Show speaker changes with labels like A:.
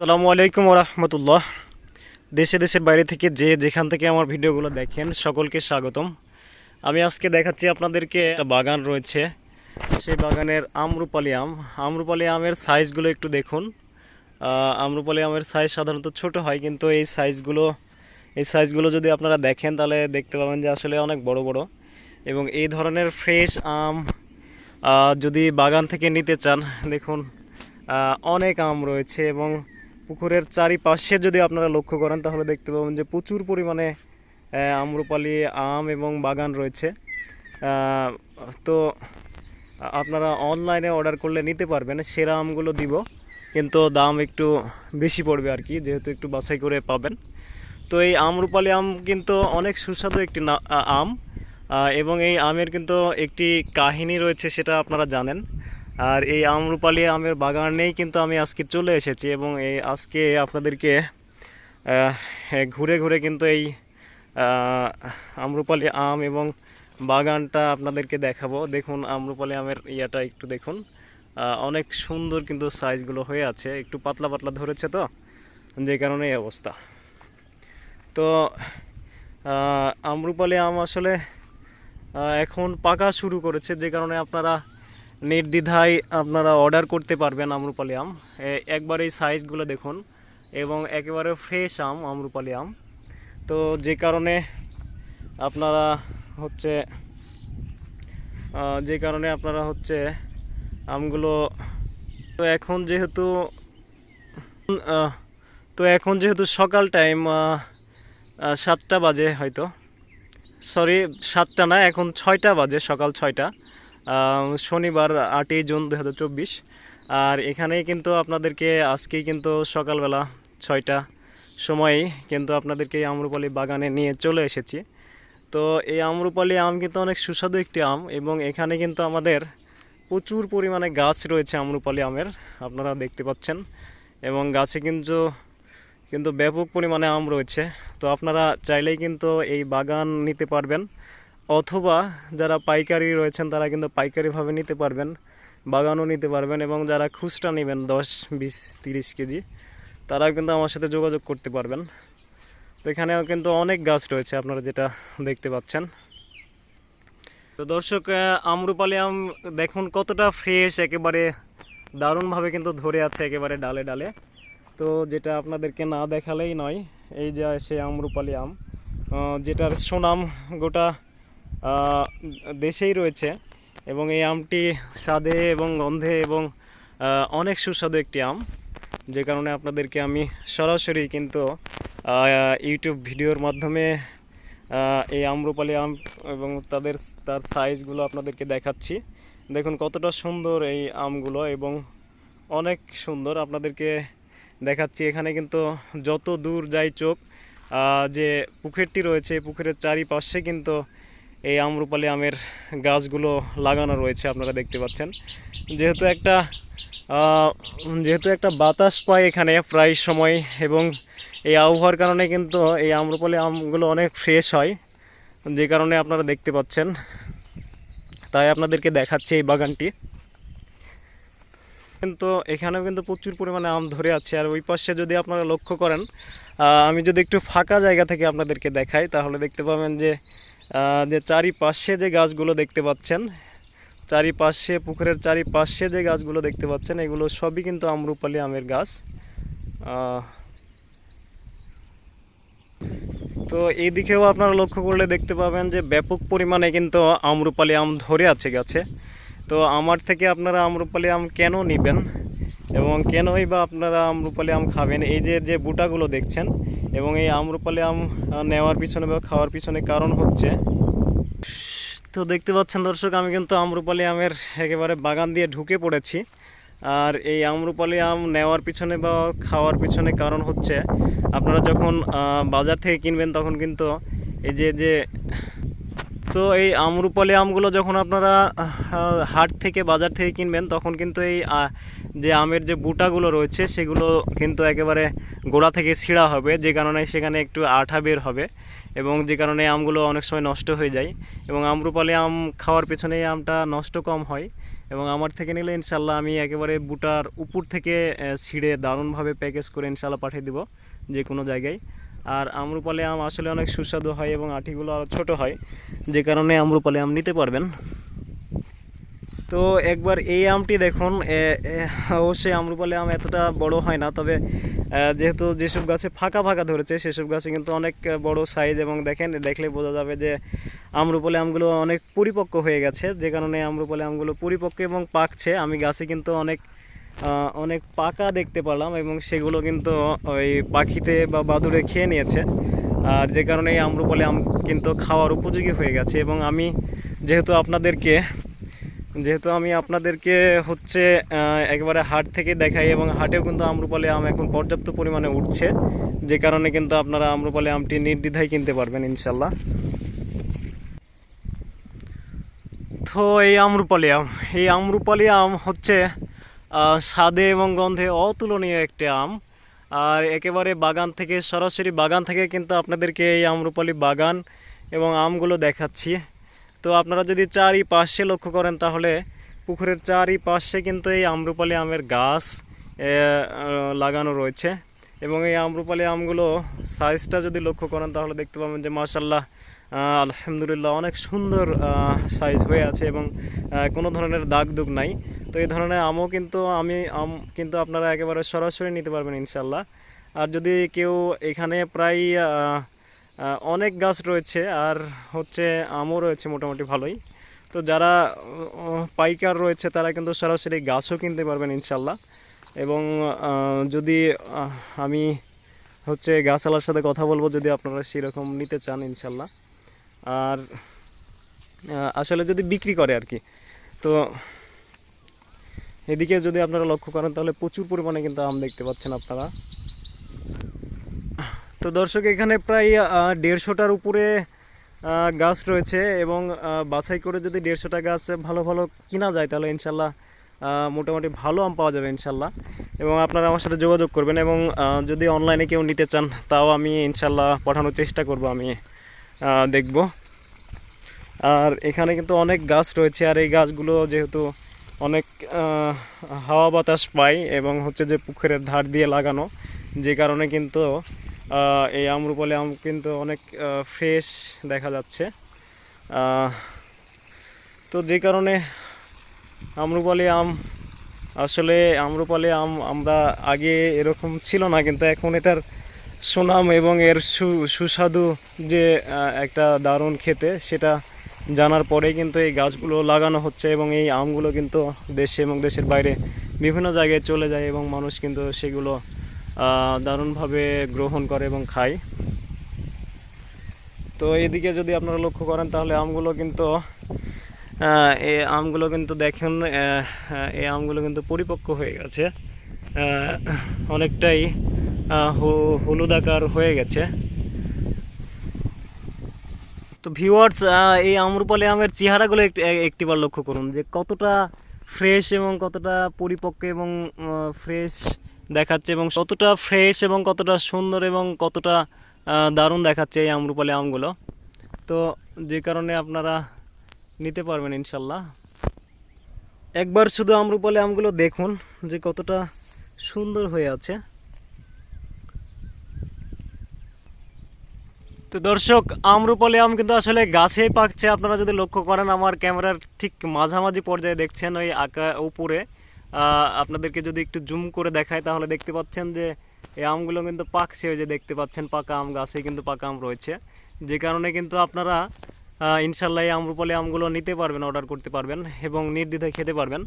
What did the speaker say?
A: সালামু আলাইকুম রহমতুল্লাহ দেশে দেশের বাইরে থেকে যে যেখান থেকে আমার ভিডিওগুলো দেখেন, সকলকে স্বাগতম। আমি আজকে দেখাচ্ছি আপনাদেরকে একটা বাগান রয়েছে। সেই বাগানের আমরুপালি আম। আমরুপালি আমের সাইজগুলো একটু দেখুন। আমরুপালি আমের সাইজ সাধারণত ছোট হয়, কিন্তু এই সাইজগুলো এই সাইজগুলো যদি আপনারা দেখেন, তাহলে দেখতে পাবেন যে আসলে অনেক বড় বড়। এবং এই ধরনের ফ্রেশ আম যদি বাগান থেকে নিতে চান, দেখুন অনেক আম রয়েছে এবং পুকুরের চারিপাশে যদি আপনারা লক্ষ্য করেন, তাহলে দেখতে পাবেন যে প্রচুর পরিমাণে আম্রপালি, আম এবং বাগান রয়েছে। তো আপনারা অনলাইনে অর্ডার করলে নিতে পারবেন, সেরা আমগুলো দিব, কিন্তু দাম একটু বেশি পড়বে আর কি, যেহেতু একটু বাছাই করে পাবেন। তো এই আমরুপালি আম কিন্তু অনেক সুস্বাদু একটি আম এবং এই আমের কিন্তু একটি কাহিনী রয়েছে, সেটা আপনারা জানেন। আর এই আমরুপালি আমের বাগানেই কিন্তু আমি আজকে চলে এসেছি এবং এই আজকে আপনাদেরকে ঘুরে ঘুরে কিন্তু এই আমরুপালি আম এবং বাগানটা আপনাদেরকে দেখাবো। দেখুন আমরুপালি আমের ইয়াটা একটু দেখুন। অনেক সুন্দর কিন্তু সাইজগুলো হয়ে আছে। একটু পাতলা পাতলা ধরেছে তো, যে কারণে এই অবস্থা। তো আমরুপালি আম আসলে এখন পাকা শুরু করেছে, যে কারণে আপনারা নির্দ্বিধায় আপনারা অর্ডার করতে পারবেন আমরুপালি আম। একবার এই সাইজগুলো দেখুন এবং একেবারে ফ্রেশ আম, আমরুপালি আম। তো যে কারণে আপনারা হচ্ছে যে কারণে আপনারা হচ্ছে আমগুলো, তো এখন যেহেতু তো এখন যেহেতু সকাল টাইম সাতটা বাজে হয়তো। সরি সাতটা না, এখন ছয়টা বাজে, সকাল ছয়টা। শনিবার আটই জুন দু হাজার চব্বিশ। আর এখানেই কিন্তু আপনাদেরকে আজকেই কিন্তু সকালবেলা ছয়টা সময়েই কিন্তু আপনাদেরকে আমরুপালি বাগানে নিয়ে চলে এসেছি। তো এই আমরুপালি আম কিন্তু অনেক সুস্বাদু একটি আম এবং এখানে কিন্তু আমাদের প্রচুর পরিমাণে গাছ রয়েছে আমরুপালি আমের, আপনারা দেখতে পাচ্ছেন। এবং গাছে কিন্তু কিন্তু ব্যাপক পরিমাণে আম রয়েছে। তো আপনারা চাইলেই কিন্তু এই বাগান নিতে পারবেন। অথবা যারা পাইকারি রয়েছেন, তারা কিন্তু পাইকারিভাবে নিতে পারবেন, বাগানও নিতে পারবেন এবং যারা খুচরা নেবেন, দশ বিশ তিরিশ কেজি তারা কিন্তু আমার সাথে যোগাযোগ করতে পারবেন। তো এখানেও কিন্তু অনেক গাছ রয়েছে আপনারা যেটা দেখতে পাচ্ছেন। তো দর্শক আমরুপালি আম দেখুন কতটা ফ্রেশ একেবারে দারুণভাবে কিন্তু ধরে আছে, একেবারে ডালে ডালে। তো যেটা আপনাদেরকে না দেখালেই নয়, এই যে সেই আমরুপালি আম যেটার সুনাম গোটা দেশেই রয়েছে এবং এই আমটি স্বাদে এবং গন্ধে এবং অনেক সুস্বাদু একটি আম। যে কারণে আপনাদেরকে আমি সরাসরি কিন্তু ইউটিউব ভিডিওর মাধ্যমে এই আম্রপালি আম এবং তাদের তার সাইজগুলো আপনাদেরকে দেখাচ্ছি। দেখুন কতটা সুন্দর এই আমগুলো এবং অনেক সুন্দর আপনাদেরকে দেখাচ্ছি। এখানে কিন্তু যত দূর যায় চোখ যে পুকুরটি রয়েছে পুকুরের চারিপাশে কিন্তু এই আমরুপালি আমের গাছগুলো লাগানো রয়েছে, আপনারা দেখতে পাচ্ছেন। যেহেতু একটা যেহেতু একটা বাতাস পায় এখানে প্রায় সময়, এবং এই আবহাওয়ার কারণে কিন্তু এই আম্রপালি আমগুলো অনেক ফ্রেশ হয়, যে কারণে আপনারা দেখতে পাচ্ছেন। তাই আপনাদেরকে দেখাচ্ছে এই বাগানটি। কিন্তু এখানেও কিন্তু প্রচুর পরিমাণে আম ধরে আছে, আর ওই পাশে যদি আপনারা লক্ষ্য করেন আমি যদি একটু ফাঁকা জায়গা থেকে আপনাদেরকে দেখাই, তাহলে দেখতে পাবেন যে যে চারিপাশে যে গাছগুলো দেখতে পাচ্ছেন, চারিপাশে, পুকুরের চারিপাশে যে গাছগুলো দেখতে পাচ্ছেন, এগুলো সবই কিন্তু আমরুপালি আমের গাছ। তো এই দিকেও আপনারা লক্ষ্য করলে দেখতে পাবেন যে ব্যাপক পরিমাণে কিন্তু আমরুপালি আম ধরে আছে গাছে। তো আমার থেকে আপনারা আমরুপালি আম কেন নেবেন এবং কেনই বা আপনারা আমরুপালি আম খাবেন? এই যে যে বুটাগুলো দেখছেন এবং এই আমরুপালি আম নেওয়ার পিছনে বা খাওয়ার পিছনে কারণ হচ্ছে, তো দেখতে পাচ্ছেন দর্শক, আমি কিন্তু আমরুপালি আমের একেবারে বাগান দিয়ে ঢুকে পড়েছি। আর এই আমরুপালি আম নেওয়ার পিছনে বা খাওয়ার পিছনে কারণ হচ্ছে, আপনারা যখন বাজার থেকে কিনবেন তখন কিন্তু এই যে যে, তো এই আমরুপালি আমগুলো যখন আপনারা হাট থেকে, বাজার থেকে কিনবেন তখন কিন্তু এই যে আমের যে বুটাগুলো রয়েছে, সেগুলো কিন্তু একেবারে গোড়া থেকে ছিঁড়া হবে, যে কারণে সেখানে একটু আঠা বের হবে এবং যে কারণে আমগুলো অনেক সময় নষ্ট হয়ে যায়। এবং আমরুপালি আম খাওয়ার পেছনে আমটা নষ্ট কম হয়। এবং আমার থেকে নিলে ইনশাল্লাহ আমি একেবারে বুটার উপর থেকে ছিঁড়ে দারুণভাবে প্যাকেজ করে ইনশাল্লাহ পাঠিয়ে দিব যে কোনো জায়গায়। আর আমরুপালি আম আসলে অনেক সুস্বাদু হয় এবং আঠিগুলো আরও ছোটো হয়, যে কারণে আমরুপালি আম নিতে পারবেন। তো একবার এই আমটি দেখুন অবশ্যই আমরুপালি আম এতটা বড় হয় না, তবে যেহেতু যেসব গাছে ফাঁকা ফাঁকা ধরেছে, সেসব গাছে কিন্তু অনেক বড় সাইজ এবং দেখেন, দেখলে বোঝা যাবে যে আমরুপালি আমগুলো অনেক পরিপক্ক হয়ে গেছে, যে কারণে আমরুপালি আমগুলো পরিপক্ক এবং পাকছে। আমি গাছে কিন্তু অনেক অনেক পাকা দেখতে পেলাম এবং সেগুলো কিন্তু ওই পাখিতে বা বাদুড়ে খেয়ে নিয়েছে। আর যে কারণে এই আমরুপালি আম কিন্তু খাওয়ার উপযোগী হয়ে গেছে এবং আমি যেহেতু আপনাদেরকে যেহেতু আমি আপনাদেরকে হচ্ছে একবারে হাট থেকে দেখাই এবং হাটেও কিন্তু আমরুপালি আম এখন পর্যাপ্ত পরিমাণে উঠছে, যে কারণে কিন্তু আপনারা আমরুপালি আমটি নির্দ্বিধায় কিনতে পারবেন ইনশাল্লাহ। তো এই আমরুপালি আম, এই আমরুপালি আম হচ্ছে স্বাদে এবং গন্ধে অতুলনীয় একটি আম। আর একেবারে বাগান থেকে, সরাসরি বাগান থেকে কিন্তু আপনাদেরকে এই আমরুপালি বাগান এবং আমগুলো দেখাচ্ছি। তো আপনারা যদি চারিপাশে লক্ষ্য করেন তাহলে পুকুরের চারিপাশে কিন্তু এই আমরুপালি আমের গাছ লাগানো রয়েছে। এবং এই আমরুপালি আমগুলো সাইজটা যদি লক্ষ্য করেন তাহলে দেখতে পাবেন যে মাশাল্লাহ আলহামদুলিল্লাহ অনেক সুন্দর সাইজ হয়ে আছে এবং কোনো ধরনের দাগ দুগ নাই। তো এই ধরনের আমও কিন্তু আমি, আম কিন্তু আপনারা একেবারে সরাসরি নিতে পারবেন ইনশাল্লাহ আর যদি কেউ এখানে প্রায় অনেক গাছ রয়েছে আর হচ্ছে আমও রয়েছে মোটামুটি ভালোই। তো যারা পাইকার রয়েছে তারা কিন্তু সরাসরি গাছও কিনতে পারবেন ইনশাল্লাহ। এবং যদি আমি হচ্ছে গাছওয়ালার সাথে কথা বলব যদি আপনারা সেরকম নিতে চান ইনশাল্লাহ। আর আসলে যদি বিক্রি করে আর কি। তো এদিকে যদি আপনারা লক্ষ্য করেন তাহলে প্রচুর পরিমাণে কিন্তু আম দেখতে পাচ্ছেন আপনারা। তো দর্শক, এখানে প্রায় দেড়শোটার উপরে গাছ রয়েছে এবং বাছাই করে যদি দেড়শোটা গাছ ভালো ভালো কিনা যায়, তাহলে ইনশাল্লাহ মোটামুটি ভালো আম পাওয়া যাবে ইনশাল্লাহ। এবং আপনারা আমার সাথে যোগাযোগ করবেন এবং যদি অনলাইনে কেউ নিতে চান, তাও আমি ইনশাল্লাহ পাঠানোর চেষ্টা করব আমি দেখব। আর এখানে কিন্তু অনেক গাছ রয়েছে, আর এই গাছগুলো যেহেতু অনেক হাওয়া বাতাস পায় এবং হচ্ছে যে পুকুরের ধার দিয়ে লাগানো, যে কারণে কিন্তু এই আমরুপালি আম কিন্তু অনেক ফ্রেশ দেখা যাচ্ছে। তো যে কারণে আমরুপালি আম, আসলে আমরুপালি আম আমরা আগে এরকম ছিল না, কিন্তু এখন এটার সুনাম এবং এর সুস্বাদু যে একটা দারুণ খেতে, সেটা জানার পরে কিন্তু এই গাছগুলো লাগানো হচ্ছে এবং এই আমগুলো কিন্তু দেশে এবং দেশের বাইরে বিভিন্ন জায়গায় চলে যায় এবং মানুষ কিন্তু সেগুলো দারুণভাবে গ্রহণ করে এবং খায়। তো এদিকে যদি আপনারা লক্ষ্য করেন, তাহলে আমগুলো কিন্তু এই আমগুলো কিন্তু দেখেন এই আমগুলো কিন্তু পরিপক্ক হয়ে গেছে। অনেকটাই হলুদ আকার হয়ে গেছে। তো ভিউয়ার্স এই আমরুপালি আমের চেহারাগুলো একটি একটিবার লক্ষ্য করুন যে কতটা ফ্রেশ এবং কতটা পরিপক্ক এবং ফ্রেশ দেখাচ্ছে এবং কতটা ফ্রেশ এবং কতটা সুন্দর এবং কতটা দারুণ দেখাচ্ছে এই আমরুপালি আমগুলো। তো যে কারণে আপনারা নিতে পারবেন ইনশাল্লাহ। একবার শুধু আমরুপালি আমগুলো দেখুন যে কতটা সুন্দর হয়ে আছে। তো দর্শক, আমরুপালি আম কিন্তু আসলে গাছেই পাকছে। আপনারা যদি লক্ষ্য করেন, আমার ক্যামেরার ঠিক মাঝামাঝি পর্যায়ে দেখছেন ওই আঁকা উপরে। আপনাদেরকে যদি একটু জুম করে দেখায়, তাহলে দেখতে পাচ্ছেন যে এই আমগুলো কিন্তু পাকছে, ওই যে দেখতে পাচ্ছেন পাকা আম গাছে কিন্তু পাকা আম রয়েছে। যে কারণে কিন্তু আপনারা ইনশাল্লাহ এই আমরুপালি আমগুলো নিতে পারবেন, অর্ডার করতে পারবেন এবং নির্দ্বিধায় খেতে পারবেন।